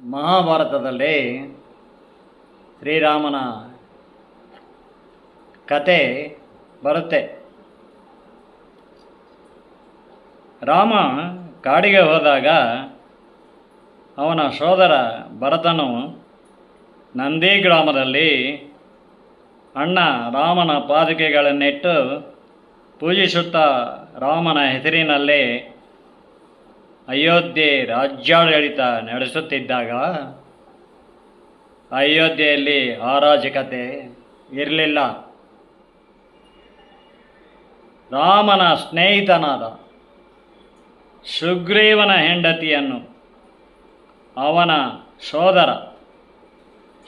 ಮಹಾಭಾರತದಲ್ಲಿ ಶ್ರೀರಾಮನ ಕತೆ ಬರುತ್ತೆ. ರಾಮ ಕಾಡಿಗೆ ಹೋದಾಗ ಅವನ ಸೋದರ ಭರತನು ನಂದಿ ಗ್ರಾಮದಲ್ಲಿ ಅಣ್ಣ ರಾಮನ ಪಾದುಕೆಗಳನ್ನಿಟ್ಟು ಪೂಜಿಸುತ್ತಾ ರಾಮನ ಹೆಸರಿನಲ್ಲಿ ಅಯೋಧ್ಯೆ ರಾಜ್ಯಾಡಳಿತ ನಡೆಸುತ್ತಿದ್ದಾಗ ಅಯೋಧ್ಯೆಯಲ್ಲಿ ಅರಾಜಕತೆ ಇರಲಿಲ್ಲ. ರಾಮನ ಸ್ನೇಹಿತನಾದ ಸುಗ್ರೀವನ ಹೆಂಡತಿಯನ್ನು ಅವನ ಸೋದರ,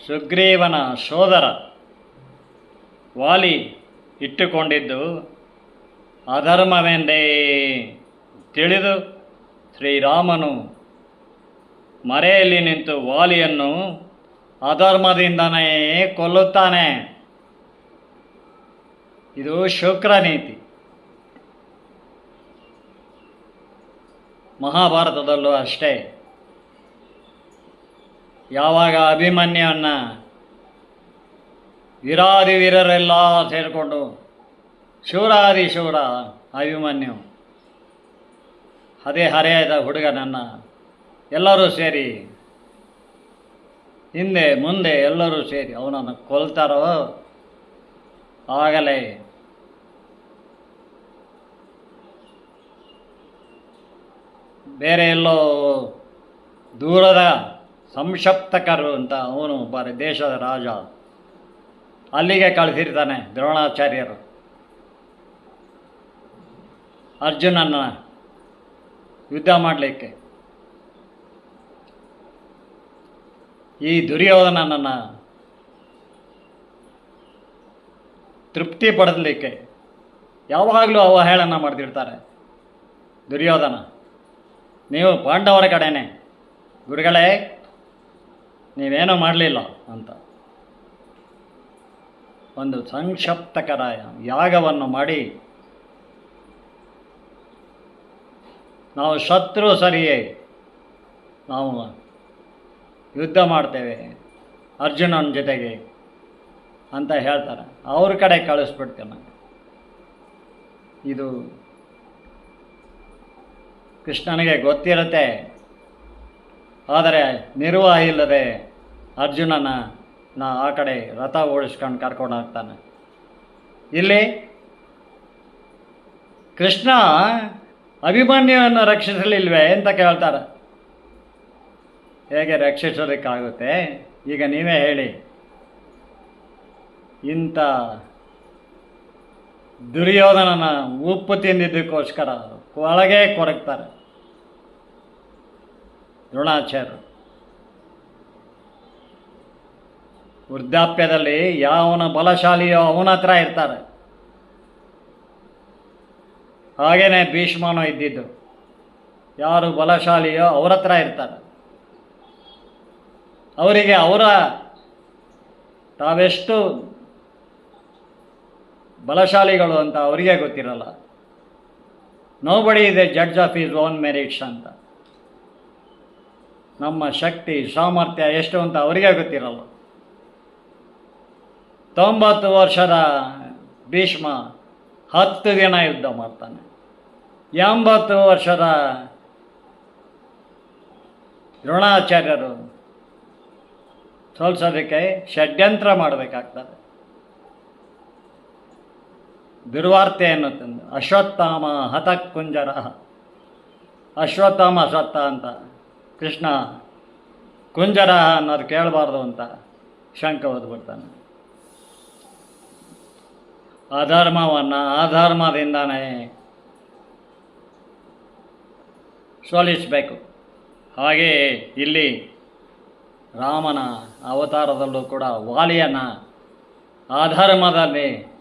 ಸುಗ್ರೀವನ ಸೋದರ ವಾಲಿ ಇಟ್ಟುಕೊಂಡಿದ್ದು ಅಧರ್ಮವೆಂದೇ ತಿಳಿದು ಶ್ರೀರಾಮನು ಮರೆಯಲ್ಲಿ ನಿಂತು ವಾಲಿಯನ್ನು ಅಧರ್ಮದಿಂದನೇ ಕೊಲ್ಲುತ್ತಾನೆ. ಇದು ಶುಕ್ರ ನೀತಿ. ಮಹಾಭಾರತದಲ್ಲೂ ಅಷ್ಟೇ. ಯಾವಾಗ ಅಭಿಮನ್ಯವನ್ನು ವೀರಾದಿ ವೀರರೆಲ್ಲ ಸೇರಿಕೊಂಡು ಶಿವರಾದಿ ಶಿವರ ಅಭಿಮನ್ಯು, ಅದೇ ಹರೆಯದ ಹುಡುಗನನ್ನು ಎಲ್ಲರೂ ಸೇರಿ, ಹಿಂದೆ ಮುಂದೆ ಎಲ್ಲರೂ ಸೇರಿ ಅವನನ್ನು ಕೊಲ್ತಾರೋ ಆಗಲೇ ಬೇರೆ ಎಲ್ಲೋ ದೂರದ ಸಂಶಪ್ತಕರು ಅಂತ ಅವನು ಬಾರಿ ದೇಶದ ರಾಜ. ಅಲ್ಲಿಗೆ ಕಳಿಸಿರ್ತಾನೆ ದ್ರೋಣಾಚಾರ್ಯರು. ಅರ್ಜುನನ ಯುದ್ಧ ಮಾಡಲಿಕ್ಕೆ. ಈ ದುರ್ಯೋಧನನನ್ನು ತೃಪ್ತಿ ಪಡೆದಲಿಕ್ಕೆ ಯಾವಾಗಲೂ ಅವಹೇಳನ ಮಾಡ್ತಿರ್ತಾರೆ ದುರ್ಯೋಧನ. ನೀವು ಪಾಂಡವರ ಕಡೆನೇ. ಗುರುಗಳೇ ನೀವೇನೂ ಮಾಡಲಿಲ್ಲ ಅಂತ. ಒಂದು ಸಂಕ್ಷಪ್ತಕರ ಯಾಗವನ್ನು ಮಾಡಿ, ನಾವು ಶತ್ರು ಸರಿಯೇ, ನಾವು ಯುದ್ಧ ಮಾಡ್ತೇವೆ, ಅರ್ಜುನನ ಜೊತೆಗೆ ಅಂತ ಹೇಳ್ತಾರೆ. ಅವ್ರ ಕಡೆ ಕಳಿಸ್ಬಿಡ್ತೇನೆ ನಾನು ಇದು ಕೃಷ್ಣನಿಗೆ ಗೊತ್ತಿರುತ್ತೆ, ಆದರೆ ನಿರ್ವಾಹ ಇಲ್ಲದೆ ಅರ್ಜುನನ ನಾ ಆ ಕಡೆ ರಥ ಓಡಿಸ್ಕೊಂಡು ಕರ್ಕೊಂಡು ಹೋಗ್ತಾನೆ. ಇಲ್ಲಿ ಕೃಷ್ಣ ಅಭಿಮನ್ಯುವನ್ನು ರಕ್ಷಿಸಲಿಲ್ವೇ ಅಂತ ಕೇಳ್ತಾರೆ. ಹೇಗೆ ರಕ್ಷಿಸೋದಕ್ಕಾಗುತ್ತೆ? ಈಗ ನೀವೇ ಹೇಳಿ. ಇಂಥ ದುರ್ಯೋಧನನ ಉಪ್ಪು ತಿಂದಿದ್ದಕ್ಕೋಸ್ಕರ ಒಳಗೆ ಕೊರಗ್ತಾರೆ ದ್ರೋಣಾಚಾರ್ಯರು. ವೃದ್ಧಾಪ್ಯದಲ್ಲಿ ಯಾವನ ಬಲಶಾಲಿಯೋ ಅವನ ಹತ್ರ ಇರ್ತಾರೆ. ಹಾಗೇನೆ ಭೀಷ್ಮನು ಇದ್ದಿದ್ದು. ಯಾರು ಬಲಶಾಲಿಯೋ ಅವ್ರ ಹತ್ರ ಇರ್ತಾರೆ. ಅವರಿಗೆ ಅವರ ತಾವೆಷ್ಟು ಬಲಶಾಲಿಗಳು ಅಂತ ಅವರಿಗೆ ಗೊತ್ತಿರಲ್ಲ. ನೋ ಬಡಿ ಇದೆ judge of his own merits ಅಂತ. ನಮ್ಮ ಶಕ್ತಿ, ಸಾಮರ್ಥ್ಯ ಎಷ್ಟು ಅಂತ ಅವರಿಗೆ ಗೊತ್ತಿರಲ್ಲ. ತೊಂಬತ್ತು ವರ್ಷದ ಭೀಷ್ಮ ಹತ್ತು ದಿನ ಯುದ್ಧ ಮಾಡ್ತಾನೆ. ಎಂಬತ್ತು ವರ್ಷದ ದ್ರೋಣಾಚಾರ್ಯರು ಸೋಲ್ಸೋದಕ್ಕೆ ಷಡ್ಯಂತ್ರ ಮಾಡಬೇಕಾಗ್ತದೆ. ದುರ್ವಾರ್ತೆಯನ್ನು ತಂದು ಅಶ್ವತ್ಥಾಮ ಹತಕ್ ಕುಂಜರ, ಅಶ್ವತ್ಥಾಮ ಸತ್ತ ಅಂತ ಕೃಷ್ಣ ಕುಂಜರ ಅನ್ನೋದು ಕೇಳಬಾರ್ದು ಅಂತ ಶಂಕ ಓದ್ಬಿಡ್ತಾನೆ ಅಧರ್ಮವನ್ನು ಅಧರ್ಮದಿಂದನೇ ಸೋಲಿಸಬೇಕು. ಹಾಗೆ ಇಲ್ಲಿ ರಾಮನ ಅವತಾರದಲ್ಲೂ ಕೂಡ ವಾಲಿಯನ್ನು ಅಧರ್ಮದಲ್ಲಿ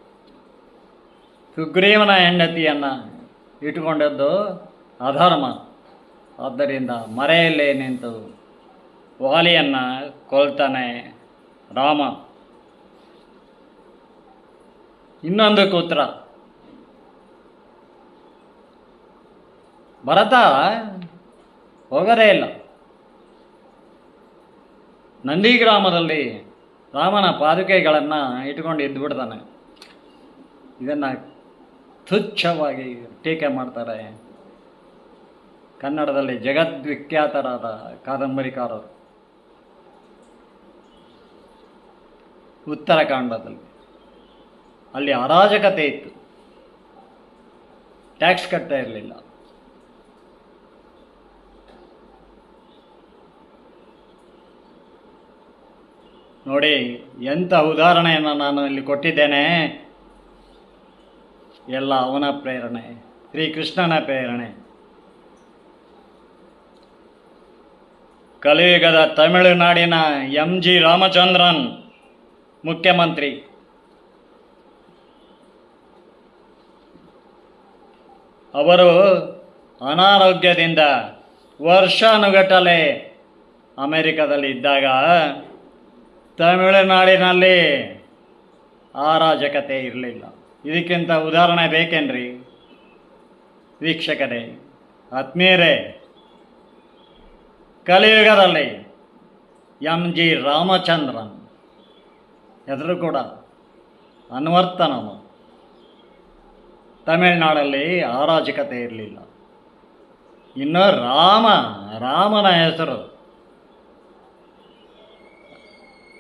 ಸುಗ್ರೀವನ ಹೆಂಡತಿಯನ್ನು ಇಟ್ಟುಕೊಂಡದ್ದು ಅಧರ್ಮ. ಆದ್ದರಿಂದ ಮರೆಯಲ್ಲೇ ನಿಂತು ವಾಲಿಯನ್ನು ಕೊಲ್ತಾನೆ ರಾಮ. ಇನ್ನೊಂದಕ್ಕೆ ಉತ್ತರ ಭರತ, ಹೋಗದೇ ಇಲ್ಲ. ನಂದಿ ಗ್ರಾಮದಲ್ಲಿ ರಾಮನ ಪಾದುಕೆಗಳನ್ನು ಇಟ್ಕೊಂಡು ಎದ್ದು ಬಿಡ್ತಾನೆ. ಇದನ್ನು ತುಚ್ಛವಾಗಿ ಟೀಕೆ ಮಾಡ್ತಾರೆ ಕನ್ನಡದಲ್ಲಿ ಜಗದ್ವಿಖ್ಯಾತರಾದ ಕಾದಂಬರಿಕಾರರು. ಉತ್ತರಾಖಂಡದಲ್ಲಿ ಅಲ್ಲಿ ಅರಾಜಕತೆ ಇತ್ತು. ಟ್ಯಾಕ್ಸ್ ಕಟ್ತಾ ಇರಲಿಲ್ಲ. ನೋಡಿ ಎಂಥ ಉದಾಹರಣೆಯನ್ನು ನಾನು ಇಲ್ಲಿ ಕೊಟ್ಟಿದ್ದೇನೆ. ಎಲ್ಲ ಅವನ ಪ್ರೇರಣೆ, ಶ್ರೀಕೃಷ್ಣನ ಪ್ರೇರಣೆ. ಕಲಿಯುಗದ ತಮಿಳುನಾಡಿನ ಎಂ ಜಿ ರಾಮಚಂದ್ರನ್, ಮುಖ್ಯಮಂತ್ರಿ. ಅವರು ಅನಾರೋಗ್ಯದಿಂದ ವರ್ಷಾನುಗಟ್ಟಲೆ ಅಮೆರಿಕದಲ್ಲಿ ಇದ್ದಾಗ ತಮಿಳುನಾಡಿನಲ್ಲಿ ಅರಾಜಕತೆ ಇರಲಿಲ್ಲ. ಇದಕ್ಕಿಂತ ಉದಾಹರಣೆ ಬೇಕೇನ್ರಿ? ವೀಕ್ಷಕರೇ, ಆತ್ಮೀಯರೇ, ಕಲಿಯುಗದಲ್ಲಿ ಎಂ. ಜಿ. ರಾಮಚಂದ್ರನ್, ಎದುರು ಕೂಡ ಅನ್ವರ್ತನನು. ತಮಿಳುನಾಡಲ್ಲಿ ಅರಾಜಕತೆ ಇರಲಿಲ್ಲ. ಇನ್ನು ರಾಮ, ರಾಮನ ಹೆಸರು.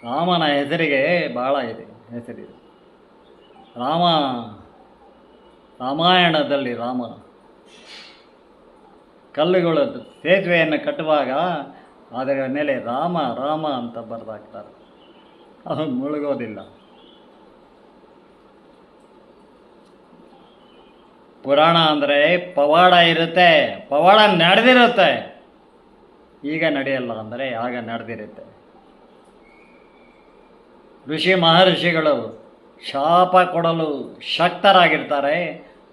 ರಾಮನ ಹೆಸರಿಗೆ ಭಾಳ ಇದೆ, ಹೆಸರಿದೆ. ರಾಮ, ರಾಮಾಯಣದಲ್ಲಿ ರಾಮ ಕಲ್ಲುಗಳು ಸೇತುವೆಯನ್ನು ಕಟ್ಟುವಾಗ ಅದರ ಮೇಲೆ ರಾಮ ರಾಮ ಅಂತ ಬರೆದಾಕ್ತಾರೆ. ಅದು ಮುಳುಗೋದಿಲ್ಲ. ಪುರಾಣ ಅಂದರೆ ಪವಾಡ ಇರುತ್ತೆ, ಪವಾಡ ನಡೆದಿರುತ್ತೆ. ಈಗ ನಡೆಯಲ್ಲ ಅಂದರೆ ಆಗ ನಡೆದಿರುತ್ತೆ. ಋಷಿ ಮಹರ್ಷಿಗಳು ಶಾಪ ಕೊಡಲು ಶಕ್ತರಾಗಿರ್ತಾರೆ,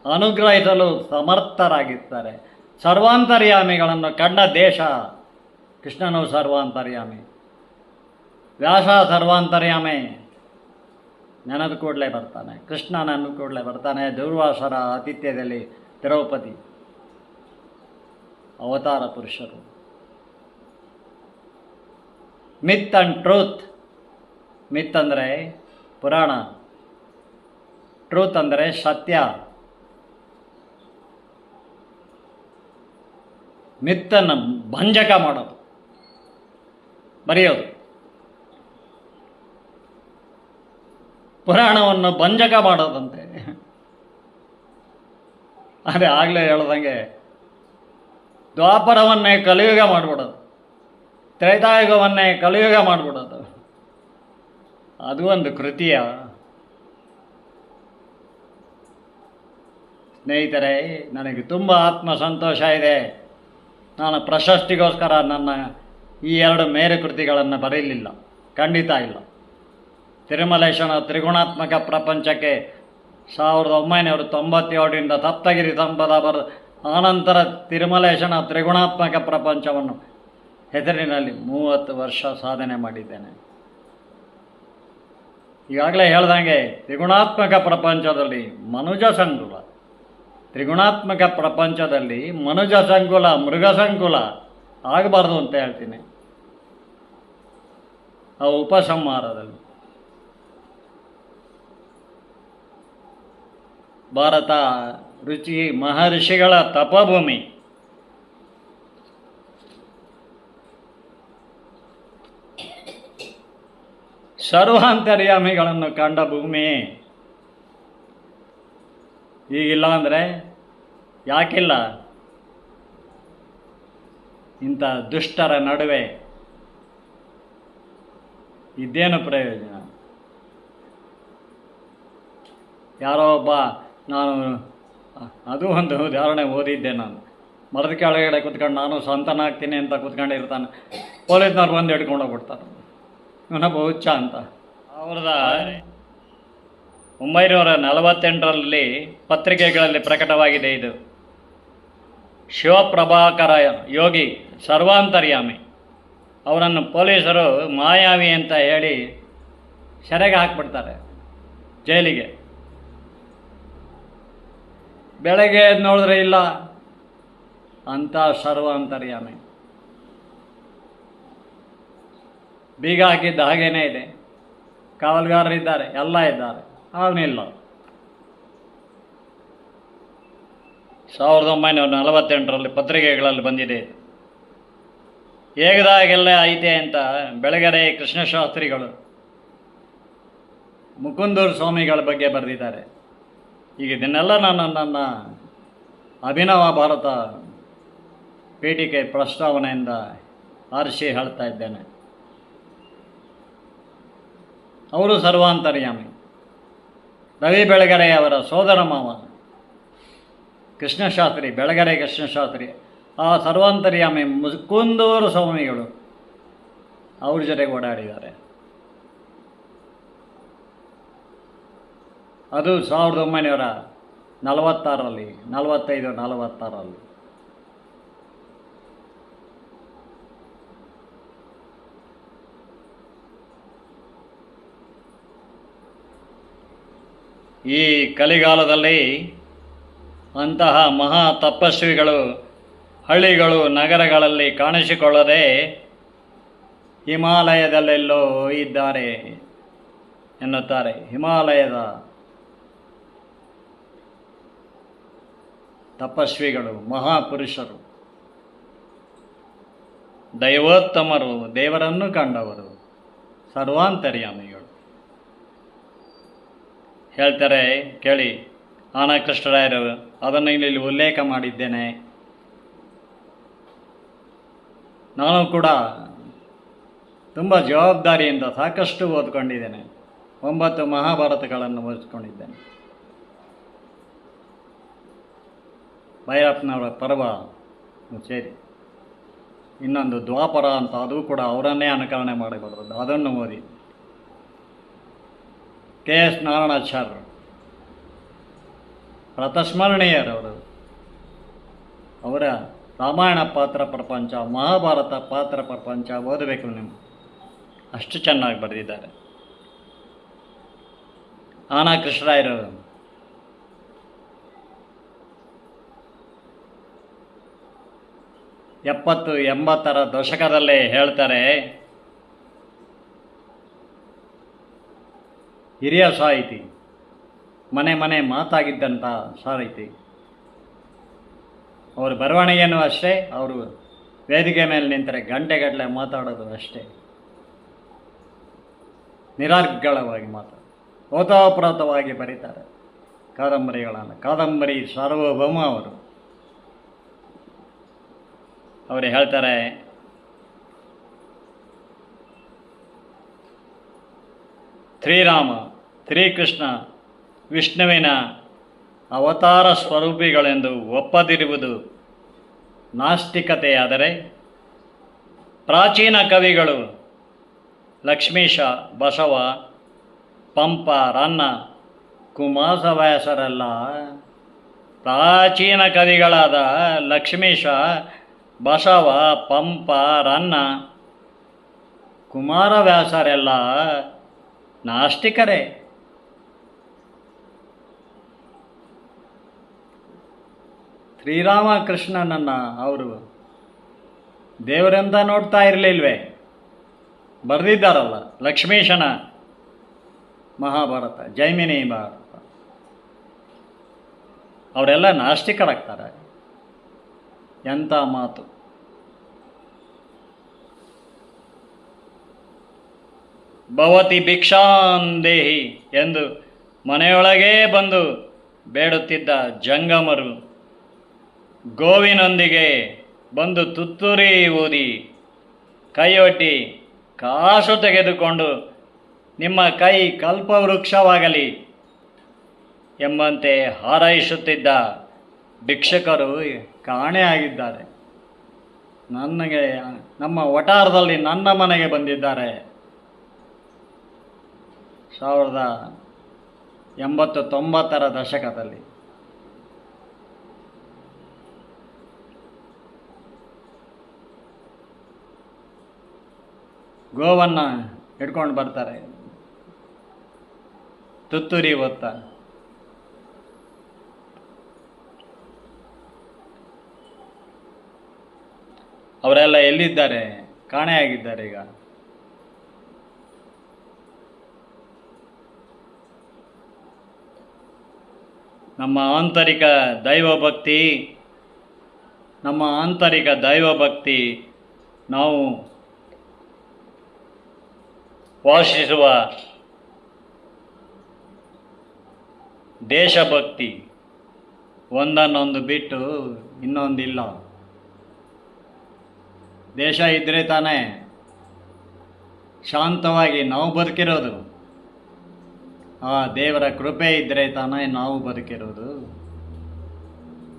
ಅನುಗ್ರಹಿಸಲು ಸಮರ್ಥರಾಗಿರ್ತಾರೆ. ಸರ್ವಾಂತರ್ಯಾಮಿಗಳನ್ನು ಕಂಡ ದೇಶ ಕೃಷ್ಣನು ಸರ್ವಾಂತರ್ಯಾಮಿ. ವ್ಯಾಸ ಸರ್ವಾಂತರ್ಯಾಮಿ. ನೆನದ ಕೂಡಲೇ ಬರ್ತಾನೆ. ಕೃಷ್ಣ ನೆನೆದ ಕೂಡಲೇ ಬರ್ತಾನೆ. ದುರ್ವಾಸರ ಆತಿಥ್ಯದಲ್ಲಿ ದ್ರೌಪದಿ, ಅವತಾರ ಪುರುಷರು. ಮಿತ್ ಅಂಡ್ ಟ್ರೂತ್ ಮಿತ್ ಅಂದರೆ ಪುರಾಣ. ಟ್ರೂತ್ ಅಂದರೆ ಸತ್ಯ. ಮಿತ್ತನ್ನು ಭಂಜಕ ಮಾಡೋದು. ಬರೆಯೋದು. ಪುರಾಣವನ್ನು ಭಂಜಕ ಮಾಡೋದಂತೆ. ಅದೇ ಆಗಲೇ ಹೇಳ್ದಂಗೆ, ದ್ವಾಪರವನ್ನೇ ಕಲಿಯುಗ ಮಾಡಿಬಿಡೋದು, ತ್ರೈತಾಯುಗವನ್ನೇ ಕಲಿಯುಗ ಮಾಡಿಬಿಡೋದು. ಅದು ಒಂದು ಕೃತಿಯ. ಸ್ನೇಹಿತರೆ, ನನಗೆ ತುಂಬ ಆತ್ಮ ಸಂತೋಷ ಇದೆ. ನಾನು ಪ್ರಶಸ್ತಿಗೋಸ್ಕರ ನನ್ನ ಈ ಎರಡು ಮೇರು ಕೃತಿಗಳನ್ನು ಬರೀಲಿಲ್ಲ ಖಂಡಿತ ಇಲ್ಲ. ತಿರುಮಲೇಶನ ತ್ರಿಗುಣಾತ್ಮಕ ಪ್ರಪಂಚಕ್ಕೆ ಸಾವಿರದ ಒಂಬೈನೂರ ತೊಂಬತ್ತೇಳರಿಂದ ಸಪ್ತಗಿರಿ ಸಂಪದ ಬರ ಆನಂತರ ತಿರುಮಲೇಶನ ತ್ರಿಗುಣಾತ್ಮಕ ಪ್ರಪಂಚವನ್ನು ಹೆಸರಿನಲ್ಲಿ ಮೂವತ್ತು ವರ್ಷ ಸಾಧನೆ ಮಾಡಿದ್ದೇನೆ. ಈಗಾಗಲೇ ಹೇಳ್ದಂಗೆ ತ್ರಿಗುಣಾತ್ಮಕ ಪ್ರಪಂಚದಲ್ಲಿ ಮನುಜ ಸಂಕುಲ. ತ್ರಿಗುಣಾತ್ಮಕ ಪ್ರಪಂಚದಲ್ಲಿ ಮನುಜ ಸಂಕುಲ, ಮೃಗ ಸಂಕುಲ ಆಗಬಾರ್ದು ಅಂತ ಹೇಳ್ತೀನಿ. ಆ ಉಪಸಂಹಾರದಲ್ಲಿ. ಭಾರತ ರುಚಿ ಮಹರ್ಷಿಗಳ ತಪಭೂಮಿ. ಸರ್ವಾಂತರ್ಯಾಮಿಗಳನ್ನು ಕಂಡ ಭೂಮಿ. ಈಗಿಲ್ಲ ಅಂದರೆ ಯಾಕಿಲ್ಲ? ಇಂಥ ದುಷ್ಟರ ನಡುವೆ ಇದೇನು ಪ್ರಯೋಜನ? ಯಾರೋ ಒಬ್ಬ ನಾನು ಅದು ಒಂದು ಉದಾಹರಣೆ ಓದಿದ್ದೆ ನಾನು. ಮರದ ಕೆಳಗಡೆ ಕುತ್ಕೊಂಡು ನಾನು ಸ್ವಂತನಾಗ್ತೀನಿ ಅಂತ ಕುತ್ಕೊಂಡಿರ್ತಾನೆ. ಪೊಲೀಸ್ನವ್ರು ಬಂದು ಹಿಡ್ಕೊಂಡು ಹೋಗ್ಬಿಡ್ತಾರೆ. ಇವನೊಬ್ಬ ಹುಚ್ಚ ಅಂತ. ಸಾವಿರದ ಒಂಬೈನೂರ ನಲವತ್ತೆಂಟರಲ್ಲಿ ಪತ್ರಿಕೆಗಳಲ್ಲಿ ಪ್ರಕಟವಾಗಿದೆ ಇದು. ಶಿವಪ್ರಭಾಕರ ಯೋಗಿ ಸರ್ವಾಂತರ್ಯಾಮಿ. ಅವರನ್ನು ಪೊಲೀಸರು ಮಾಯಾವಿ ಅಂತ ಹೇಳಿ ಸೆರೆಗೆ ಹಾಕ್ಬಿಡ್ತಾರೆ ಜೈಲಿಗೆ. ಬೆಳಗ್ಗೆ ನೋಡಿದ್ರೆ ಇಲ್ಲ, ಅಂತ ಸರ್ವ ಅಂತರ್ಯಾಮಿ ಬೀಗ ಹಾಕಿದ್ದ ಹಾಗೇನೇ ಇದೆ. ಕಾವಲುಗಾರರಿದ್ದಾರೆ ಎಲ್ಲ ಇದ್ದಾರೆ ಅವನಿಲ್ಲ ಸಾವಿರದ ಒಂಬೈನೂರ ನಲವತ್ತೆಂಟರಲ್ಲಿ ಪತ್ರಿಕೆಗಳಲ್ಲಿ ಬಂದಿದೆ. ಹೇಗದಾಗೆಲ್ಲ ಐತೆ ಅಂತ ಬೆಳಗರೆ ಕೃಷ್ಣಶಾಸ್ತ್ರಿಗಳು ಮುಕುಂದೂರು ಸ್ವಾಮಿಗಳ ಬಗ್ಗೆ ಬರೆದಿದ್ದಾರೆ. ಈಗ ಇದನ್ನೆಲ್ಲ ನಾನು ನನ್ನ ಅಭಿನವ ಭಾರತ ಪೀಠಿಕೆ ಪ್ರಸ್ತಾವನೆಯಿಂದ ಆರಿಸಿ ಹೇಳ್ತಾ ಇದ್ದೇನೆ. ಅವರು ಸರ್ವಾಂತರ್ಯಾಮಿ. ರವಿ ಬೆಳಗರೆಯವರ ಸೋದರ ಮಾವ, ಕೃಷ್ಣಶಾಸ್ತ್ರಿ, ಬೆಳಗೆರೆ ಕೃಷ್ಣಶಾಸ್ತ್ರಿ, ಆ ಸರ್ವಾಂತರ್ಯಾಮಿ ಮುಕುಂದೂರು ಸ್ವಾಮಿಗಳು ಅವ್ರ ಜೊತೆಗೆ ಓಡಾಡಿದ್ದಾರೆ. ಅದು ಸಾವಿರದ ಒಂಬೈನೂರ ನಲವತ್ತಾರರಲ್ಲಿ, ನಲವತ್ತೈದು, ನಲವತ್ತಾರರಲ್ಲಿ. ಈ ಕಲಿಗಾಲದಲ್ಲಿ ಅಂತಹ ಮಹಾ ತಪಸ್ವಿಗಳು, ಹಳ್ಳಿಗಳು, ನಗರಗಳಲ್ಲಿ ಕಾಣಿಸಿಕೊಳ್ಳದೆ ಹಿಮಾಲಯದಲ್ಲೆಲ್ಲೋ ಇದ್ದಾರೆ ಎನ್ನುತ್ತಾರೆ. ಹಿಮಾಲಯದ ತಪಸ್ವಿಗಳು ಮಹಾಪುರುಷರು, ದೈವೋತ್ತಮರು, ದೇವರನ್ನು ಕಂಡವರು, ಸರ್ವಾಂತರ್ಯಾಮಿಗಳು. ಹೇಳ್ತಾರೆ, ಕೇಳಿ ಆನಕೃಷ್ಣರಾಯರು ಅದನ್ನು ಇಲ್ಲಿ ಉಲ್ಲೇಖ ಮಾಡಿದ್ದೇನೆ. ನಾನು ಕೂಡ ತುಂಬ ಜವಾಬ್ದಾರಿಯಿಂದ ಸಾಕಷ್ಟು ಓದ್ಕೊಂಡಿದ್ದೇನೆ. ಒಂಬತ್ತು ಮಹಾಭಾರತಗಳನ್ನು ಓದಿಕೊಂಡಿದ್ದೇನೆ. ಭೈರಪ್ಪನವರ ಪರ್ವ. ಸೇರಿ. ಇನ್ನೊಂದು ದ್ವಾಪರ ಅಂತ, ಅದು ಕೂಡ ಅವರನ್ನೇ ಅನುಕರಣೆ ಮಾಡಿ ಬರೋದು ಅದನ್ನು ಓದಿ. ಕೆ ಎಸ್ ನಾರಾಯಣಾಚಾರ್ಯರು. ರಥಸ್ಮರಣೀಯರವರು. ಅವರ ರಾಮಾಯಣ ಪಾತ್ರ ಪ್ರಪಂಚ, ಮಹಾಭಾರತ ಪಾತ್ರ ಪ್ರಪಂಚ ಓದಬೇಕು ನೀವು. ಅಷ್ಟು ಚೆನ್ನಾಗಿ ಬರೆದಿದ್ದಾರೆ. ಆನಾ ಕೃಷ್ಣರಾಯರು ಎಪ್ಪತ್ತು ಎಂಬತ್ತರ ದಶಕದಲ್ಲೇ ಹೇಳ್ತಾರೆ, ಹಿರಿಯ ಸಾಹಿತಿ, ಮನೆ ಮನೆ ಮಾತಾಗಿದ್ದಂಥ ಸಾಹಿತಿ. ಅವ್ರ ಬರವಣಿಗೆನೂ ಅಷ್ಟೇ, ಅವರು ವೇದಿಕೆ ಮೇಲೆ ನಿಂತರೆ ಗಂಟೆಗಟ್ಟಲೆ ಮಾತಾಡೋದು ಅಷ್ಟೇ. ನಿರರ್ಗಳವಾಗಿ ಮಾತಾಡ, ಓತಾಪ್ರೋತವಾಗಿ ಬರೀತಾರೆ. ಕಾದಂಬರಿಗಳನ್ನು, ಕಾದಂಬರಿ ಸಾರ್ವಭೌಮ ಅವರು. ಅವರು ಹೇಳ್ತಾರೆ ಶ್ರೀರಾಮ ಶ್ರೀಕೃಷ್ಣ ವಿಷ್ಣುವಿನ ಅವತಾರ ಸ್ವರೂಪಿಗಳೆಂದು ಒಪ್ಪದಿರುವುದು ನಾಸ್ತಿಕತೆಯಾದರೆ ಪ್ರಾಚೀನ ಕವಿಗಳು ಲಕ್ಷ್ಮೀಶ, ಬಸವ, ಪಂಪ, ರನ್ನ ಕುಮಾರವ್ಯಾಸರಲ್ಲ ಪ್ರಾಚೀನ ಕವಿಗಳಾದ ಲಕ್ಷ್ಮೀಶ ಬಸವ, ಪಂಪ, ರನ್ನ ಕುಮಾರವ್ಯಾಸರೆಲ್ಲ ನಾಸ್ತಿಕರೇ. ಶ್ರೀರಾಮಕೃಷ್ಣನನ್ನು ಅವರು ದೇವರೆಂತ ನೋಡ್ತಾ ಇರಲಿಲ್ವೇ? ಬರೆದಿದ್ದಾರಲ್ಲ, ಲಕ್ಷ್ಮೀಶನ ಮಹಾಭಾರತ, ಜೈಮಿನಿ ಭಾರತ. ಅವರೆಲ್ಲ ನಾಸ್ತಿಕರಾಗ್ತಾರೆ. ಎಂಥ ಮಾತು? ಭವತಿ ಭಿಕ್ಷಾಂದೇಹಿ ಎಂದು ಮನೆಯೊಳಗೇ ಬಂದು ಬೇಡುತ್ತಿದ್ದ ಜಂಗಮರು ಗೋವಿನೊಂದಿಗೆ ಬಂದು ತುತ್ತೂರಿ ಊದಿ ಕೈಯೊಟ್ಟಿ ಕಾಸು ತೆಗೆದುಕೊಂಡು ನಿಮ್ಮ ಕೈ ಕಲ್ಪವೃಕ್ಷವಾಗಲಿ ಎಂಬಂತೆ ಹಾರೈಸುತ್ತಿದ್ದ ಭಿಕ್ಷಕರು ಕಾಣೆಯಾಗಿದ್ದಾರೆ ನನಗೆ, ನಮ್ಮ ವಟಾರದಲ್ಲಿ ನನ್ನ ಮನೆಗೆ ಬಂದಿದ್ದಾರೆ. ಸಾವಿರದ ಎಂಬತ್ತು ತೊಂಬತ್ತರ ದಶಕದಲ್ಲಿ. ಗೋವನ್ನು ಹಿಡ್ಕೊಂಡು ಬರ್ತಾರೆ. ತುತ್ತೂರಿ ಒತ್ತ ಅವರೆಲ್ಲ ಎಲ್ಲಿದ್ದಾರೆ? ಕಾಣೆಯಾಗಿದ್ದಾರೆ ಈಗ. ನಮ್ಮ ಆಂತರಿಕ ದೈವ ಭಕ್ತಿ ನಮ್ಮ ಆಂತರಿಕ ದೈವ ಭಕ್ತಿ ನಾವು ವಾಸಿಸುವ ದೇಶಭಕ್ತಿ ಒಂದನ್ನೊಂದು ಬಿಟ್ಟು ಇನ್ನೊಂದಿಲ್ಲ. ದೇಶ ಇದ್ದರೆ ತಾನೇ ಶಾಂತವಾಗಿ ನಾವು ಬದುಕಿರೋದು. ಆ ದೇವರ ಕೃಪೆ ಇದ್ದರೆ ತಾನೇ ನಾವು ಬದುಕಿರೋದು.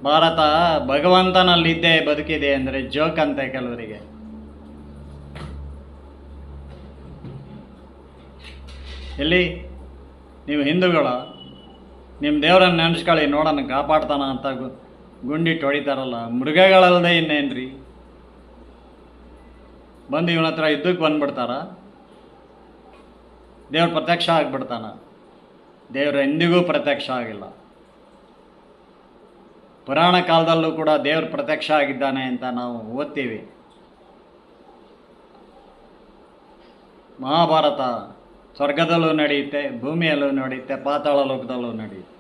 ಭಾರತ ಭಗವಂತನಲ್ಲಿದ್ದೇ ಬದುಕಿದೆ ಅಂದರೆ ಜೋಕ್ ಅಂತೆ ಕೆಲವರಿಗೆ. ಎಲ್ಲಿ? ನೀವು ಹಿಂದೂಗಳ ನಿಮ್ಮ ದೇವರನ್ನ ನೆನೆಸ್ಕೊಳ್ಳಿ, ನೋಡೋಣ, ಕಾಪಾಡ್ತಾನ ಅಂತ ಗುಂಡಿಟ್ಟು ಹೊಡಿತಾರಲ್ಲ ಮೃಗಗಳಲ್ಲದೆ ಇನ್ನೇನ್ರಿ? ಬಂದು ಇವನ ಹತ್ರ ಯುದ್ಧಕ್ಕೆ ಬಂದ್ಬಿಡ್ತಾರೆ. ದೇವ್ರ ಪ್ರತ್ಯಕ್ಷ ಆಗಿಬಿಡ್ತಾನ. ದೇವರು ಎಂದಿಗೂ ಪ್ರತ್ಯಕ್ಷ ಆಗಿಲ್ಲ. ಪುರಾಣ ಕಾಲದಲ್ಲೂ ಕೂಡ ದೇವ್ರ ಪ್ರತ್ಯಕ್ಷ ಆಗಿದ್ದಾನೆ ಅಂತ ನಾವು ಓದ್ತೀವಿ. ಮಹಾಭಾರತ ಸ್ವರ್ಗದಲ್ಲೂ ನಡೆಯುತ್ತೆ, ಭೂಮಿಯಲ್ಲೂ ನಡೆಯುತ್ತೆ, ಪಾತಾಳ ಲೋಕದಲ್ಲೂ ನಡೆಯುತ್ತೆ.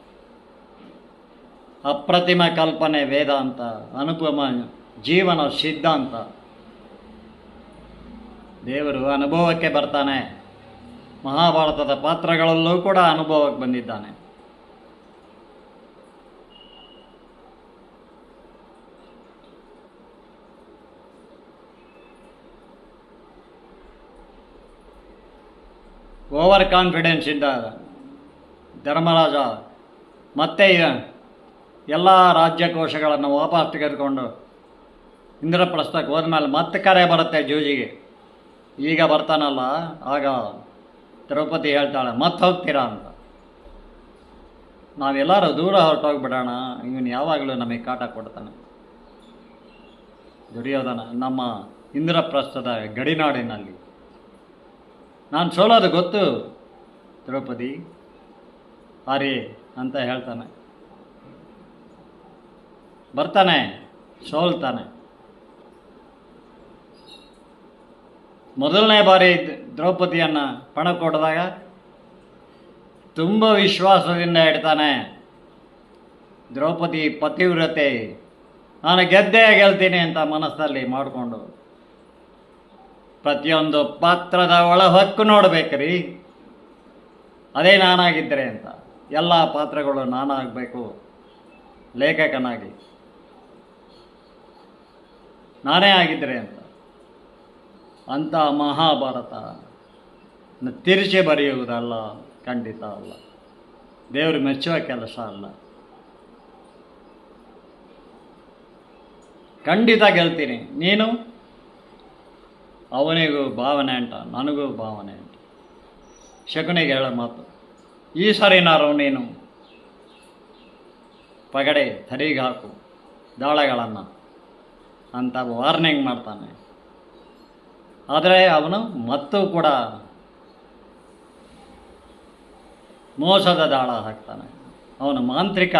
ಅಪ್ರತಿಮ ಕಲ್ಪನೆ ವೇದಾಂತ ಅನುಪಮ ಜೀವನ ಸಿದ್ಧಾಂತ. ದೇವರು ಅನುಭವಕ್ಕೆ ಬರ್ತಾನೆ. ಮಹಾಭಾರತದ ಪಾತ್ರಗಳಲ್ಲೂ ಕೂಡ ಅನುಭವಕ್ಕೆ ಬಂದಿದ್ದಾನೆ. ಓವರ್ ಕಾನ್ಫಿಡೆನ್ಸ್ ಇಂದ ಧರ್ಮರಾಜ ಮತ್ತೆ ಎಲ್ಲ ರಾಜ್ಯಕೋಶಗಳನ್ನು ವಾಪಸ್ ತೆಗೆದುಕೊಂಡು ಇಂದ್ರಪ್ರಸ್ಥಕ್ಕೆ ಹೋದ್ಮೇಲೆ ಮತ್ತೆ ಕರೆ ಬರುತ್ತೆ ಜೂಜಿಗೆ. ಈಗ ಬರ್ತಾನಲ್ಲ, ಆಗ ದ್ರೌಪದಿ ಹೇಳ್ತಾಳೆ ಮತ್ತೆ ಹೋಗ್ತೀರಾ ಅಂತ. ನಾವೆಲ್ಲರೂ ದೂರ ಹೊರಟೋಗ್ಬಿಡೋಣ, ಇವನು ಯಾವಾಗಲೂ ನಮಗೆ ಕಾಟ ಕೊಡ್ತಾನೆ. ದುರ್ಯೋಧನ, ನಮ್ಮ ಇಂದ್ರಪ್ರಸ್ಥದ ಗಡಿನಾಡಿನಲ್ಲಿ. ನಾನು ಸೋಲೋದು ಗೊತ್ತು, ದ್ರೌಪದಿ? ಆರಿ ಅಂತ ಹೇಳ್ತಾನೆ. ಬರ್ತಾನೆ, ಸೋಲ್ತಾನೆ. ಮೊದಲನೇ ಬಾರಿ ದ್ರೌಪದಿಯನ್ನು ಪಣ ಕೊಡಿದಾಗ ತುಂಬ ವಿಶ್ವಾಸದಿಂದ ಇಡ್ತಾನೆ ದ್ರೌಪದಿ ಪತಿವ್ರತೆ, ನಾನು ಗೆದ್ದೇ ಗೆಲ್ತೀನಿ ಅಂತ ಮನಸ್ಸಲ್ಲಿ ಮಾಡಿಕೊಂಡು ಪ್ರತಿಯೊಂದು ಪಾತ್ರದ ಒಳ ಹೊಕ್ಕು ನೋಡ್ಬೇಕ್ರಿ. ಅದೇ ನಾನಾಗಿದ್ದರೆ ಅಂತ. ಎಲ್ಲ ಪಾತ್ರಗಳು ನಾನಾಗಬೇಕು, ಲೇಖಕನಾಗಿ. ನಾನೇ ಆಗಿದ್ದರೆ ಅಂತ. ಅಂಥ ಮಹಾಭಾರತ. ತಿರುಚೆ ಬರೆಯುವುದಲ್ಲ, ಖಂಡಿತ ಅಲ್ಲ. ದೇವರು ಮೆಚ್ಚುವ ಕೆಲಸ ಅಲ್ಲ. ಖಂಡಿತ ಗೆಲ್ತೀನಿ. ನೀನು? ಅವನಿಗೂ ಭಾವನೆ ಅಂಟ ನನಗೂ ಭಾವನೆ ಅಂಟ ಶಕುನಿಗೆ ಹೇಳೋ ಮಾತು. ಈ ಸರಿನಾರು ನೀನು ಪಗಡೆ ತರಿಗೆ ಹಾಕು ದಾಳಗಳನ್ನು ಅಂತ ವಾರ್ನಿಂಗ್ ಮಾಡ್ತಾನೆ. ಆದರೆ ಅವನು ಮತ್ತೂ ಕೂಡ ಮೋಸದ ದಾಳ ಹಾಕ್ತಾನೆ. ಅವನು ಮಾಂತ್ರಿಕ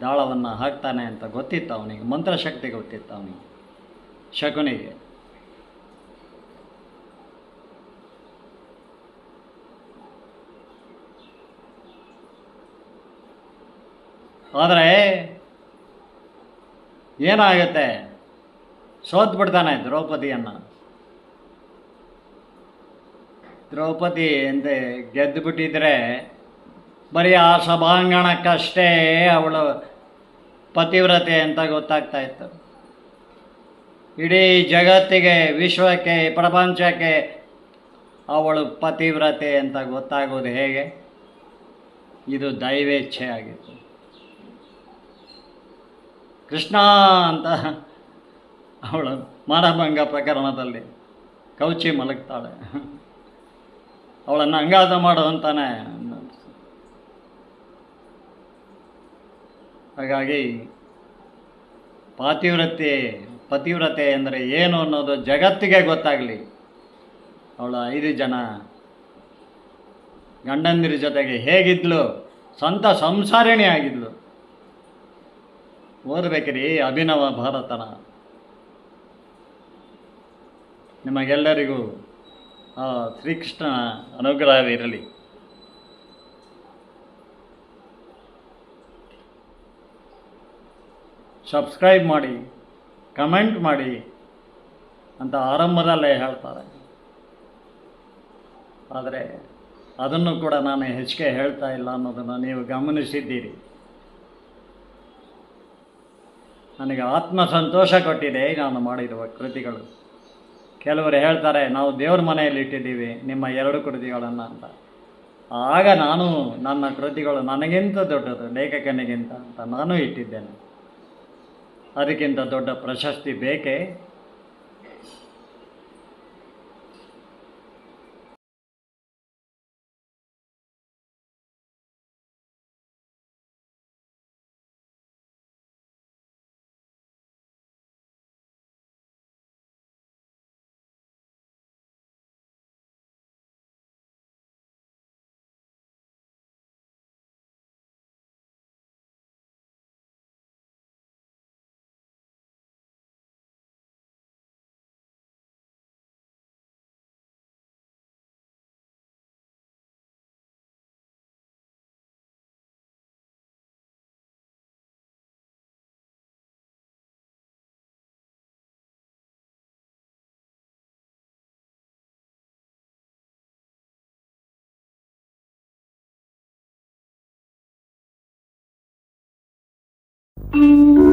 ದಾಳವನ್ನು ಹಾಕ್ತಾನೆ ಅಂತ ಗೊತ್ತಿತ್ತು ಅವನಿಗೆ, ಮಂತ್ರಶಕ್ತಿ ಗೊತ್ತಿತ್ತು ಅವನಿಗೆ, ಶಕುನಿಗೆ. ಆದರೆ ಏನಾಗುತ್ತೆ? ಸೋತ್ಬಿಡ್ತಾನೆ ದ್ರೌಪದಿಯನ್ನು. ದ್ರೌಪದಿ ಅಂತ ಗೆದ್ದು ಬಿಟ್ಟಿದ್ರೆ ಬರೀ ಆ ಸಭಾಂಗಣಕ್ಕಷ್ಟೇ ಅವಳು ಪತಿವ್ರತೆ ಅಂತ ಗೊತ್ತಾಗ್ತಾ ಇತ್ತು. ಇಡೀ ಜಗತ್ತಿಗೆ, ವಿಶ್ವಕ್ಕೆ, ಪ್ರಪಂಚಕ್ಕೆ ಅವಳು ಪತಿವ್ರತೆ ಅಂತ ಗೊತ್ತಾಗೋದು ಹೇಗೆ? ಇದು ದೈವೇಚ್ಛೆ ಆಗಿತ್ತು. ಕೃಷ್ಣ ಅಂತ ಅವಳು ಮಾನಭಂಗ ಪ್ರಕರಣದಲ್ಲಿ ಕೌಚಿ ಮಲಗ್ತಾಳೆ. ಅವಳನ್ನು ಅಂಗಾತ ಮಾಡು ಅಂತಾನೆ. ಹಾಗಾಗಿ ಪಾತಿವ್ರತೆ, ಪತಿವ್ರತೆ ಅಂದರೆ ಏನು ಅನ್ನೋದು ಜಗತ್ತಿಗೆ ಗೊತ್ತಾಗಲಿ. ಅವಳ ಐದು ಜನ. ಗಂಡಂದಿರ ಜೊತೆಗೆ ಹೇಗಿದ್ಲು? ಸ್ವಂತ ಸಂಸಾರಿಣಿ ಆಗಿದ್ಲು. ಓದಬೇಕ್ರಿ ಅಭಿನವ ಭಾರತನ. ನಿಮಗೆಲ್ಲರಿಗೂ ಶ್ರೀಕೃಷ್ಣನ ಅನುಗ್ರಹವಿರಲಿ. ಸಬ್ಸ್ಕ್ರೈಬ್ ಮಾಡಿ ಕಮೆಂಟ್ ಮಾಡಿ ಅಂತ ಆರಂಭದಲ್ಲೇ ಹೇಳ್ತಾರೆ. ಆದರೆ ಅದನ್ನು ಕೂಡ ನಾನು ಹೆಚ್ಚಿಗೆ ಹೇಳ್ತಾ ಇಲ್ಲ ಅನ್ನೋದನ್ನು ನೀವು ಗಮನಿಸಿದ್ದೀರಿ. ನನಗೆ ಆತ್ಮ ಸಂತೋಷ ಕೊಟ್ಟಿದೆ ನಾನು ಮಾಡಿರುವ ಕೃತಿಗಳು. ಕೆಲವರು ಹೇಳ್ತಾರೆ, ನಾವು ದೇವ್ರ ಮನೆಯಲ್ಲಿ ಇಟ್ಟಿದ್ದೀವಿ, ನಿಮ್ಮ ಎರಡು ಕೃತಿಗಳನ್ನು ಅಂತ. ಆಗ ನಾನು ನನ್ನ ಕೃತಿಗಳು ನನಗಿಂತ ದೊಡ್ಡದು, ಲೇಖಕನಿಗಿಂತ ಅಂತ ನಾನು ಇಟ್ಟಿದ್ದೇನೆ. ಅದಕ್ಕಿಂತ ದೊಡ್ಡ ಪ್ರಶಸ್ತಿ ಬೇಕೇ? Mm-hmm.